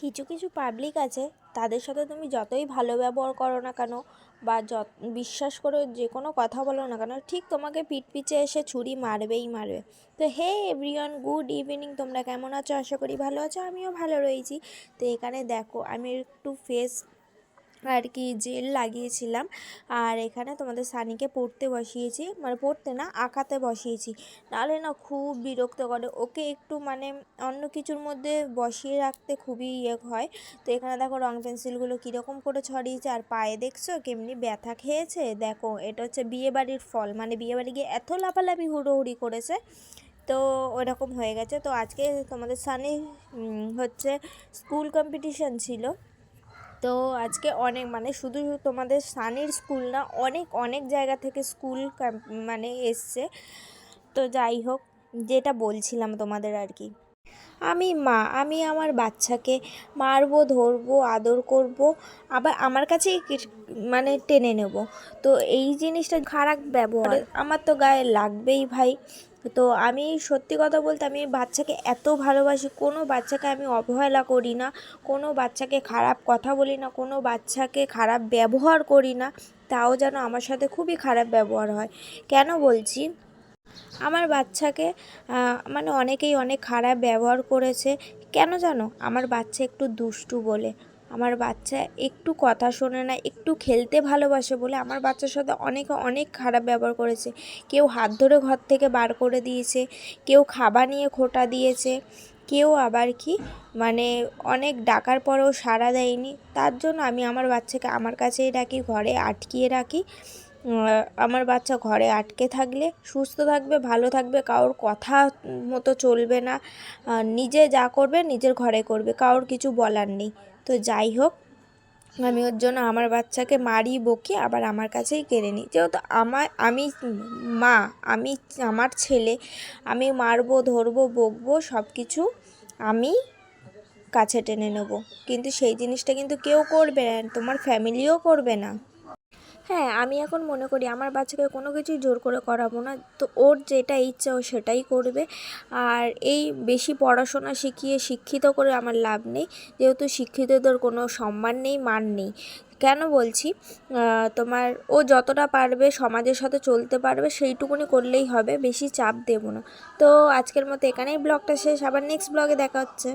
কিছু কিছু পাবলিক আছে, তাদের সাথে তুমি যতই ভালো ব্যবহার করো না কেন বা যত, বিশ্বাস করে যে কোনো কথা বলো না কেন, ঠিক তোমাকে পিঠ পিছে এসে ছুরি মারবেই মারবে। তো হে এভরিওয়ান গুড ইভিনিং তোমরা কেমন আছো? আশা করি ভালো আছো, আমিও ভালো রয়েছি। তো এখানে দেখো, আমি একটু ফেস আর কি জেল লাগিয়েছিলাম। আর এখানে তোমাদের সানিকে পড়তে বসিয়েছি। মানে পড়তে না, আঁকাতে বসিয়েছি। নাহলে না খুব বিরক্ত করে। ওকে একটু মানে অন্য কিছুর মধ্যে বসিয়ে রাখতে খুবই ইয়ে হয়। তো এখানে দেখো রং পেন্সিলগুলো কীরকম করে ছড়িয়েছে। আর পায়ে দেখছ কেমনি ব্যথা খেয়েছে? দেখো, এটা হচ্ছে বিয়েবাড়ির ফল। মানে বিয়েবাড়ি গিয়ে এত লাফালাফি, হুড়োহুড়ি করেছে। তো ওরকম হয়ে গেছে। তো আজকে তোমাদের সানি হচ্ছে স্কুল কম্পিটিশান ছিল। তো আজকে অনেক মানে শুধু তোমাদের সানির স্কুল না, অনেক অনেক জায়গা থেকে স্কুল মানে এসছে। তো যাই হোক, যেটা বলছিলাম তোমাদের আর কি। আমি মা, আমি আমার বাচ্চাকে মারবো, ধরবো, আদর করব, আবার আমার কাছেই মানে টেনে নেব। তো এই জিনিসটা খারাপ ব্যবহার। আমার তো গায়ে লাগবেই ভাই। তো আমি সত্যি কথা বলতে আমি বাচ্চাকে এত ভালোবাসি, কোনো বাচ্চাকে আমি অবহেলা করি না, কোনো বাচ্চাকে খারাপ কথা বলি না, কোনো বাচ্চাকে খারাপ ব্যবহার করি না, তাও যেন আমার সাথে খুবই খারাপ ব্যবহার হয়। কেন বলছি? আমার বাচ্চাকে মানে অনেকেই অনেক খারাপ ব্যবহার করেছে। কেন জানো? আমার বাচ্চা একটু দুষ্টু বলে। আমার বাচ্চা একটু কথা শোনে না, একটু খেলতে ভালোবাসে বলে আমার বাচ্চার সাথে অনেকে অনেক খারাপ ব্যবহার করেছে। কেউ হাত ধরে ঘর থেকে বার করে দিয়েছে, কেউ খাবার নিয়ে খোটা দিয়েছে, কেউ আবার কি মানে অনেক ডাকার পরেও সাড়া দেয়নি। তার জন্য আমি আমার বাচ্চাকে আমার কাছেই রাখি, ঘরে আটকিয়ে রাখি। আমার বাচ্চা ঘরে আটকে থাকলে, সুস্থ থাকবে, ভালো থাকবে, কারোর কথা মতো চলবে না। নিজে যা করবে, নিজের ঘরে করবে, কারোর কিছু বলার নেই। তো যাই হোক, আমি ওর জন্য আমার বাচ্চাকে মারি, বকি, আবার আমার কাছেই কেড়ে নিই। যেহেতু আমার, আমি মা, আমি আমার ছেলে, আমি মারবো, ধরবো, বকবো সব কিছু আমি কাছে টেনে নেব। কিন্তু সেই জিনিসটা কিন্তু কেউ করবে তোমার ফ্যামিলিও করবে না। হ্যাঁ আমি এখন মনে করি আমার বাচ্চাকে কোনো কিছুই জোর করে করাবো না। তো ওর যেটা ইচ্ছা ও সেটাই করবে। আর এই বেশি পড়াশোনা শিখিয়ে শিক্ষিত করে আমার লাভ নেই। যেহেতু শিক্ষিতদের কোনো সম্মান নেই, মান নেই। কেন বলছি? তোমার ও যতটা পারবে সমাজের সাথে চলতে পারবে সেইটুকুনি করলেই হবে, বেশি চাপ দেব না। তো আজকের মতো এখানেই ব্লগটা শেষ। আবার নেক্সট ব্লগে দেখা হচ্ছে।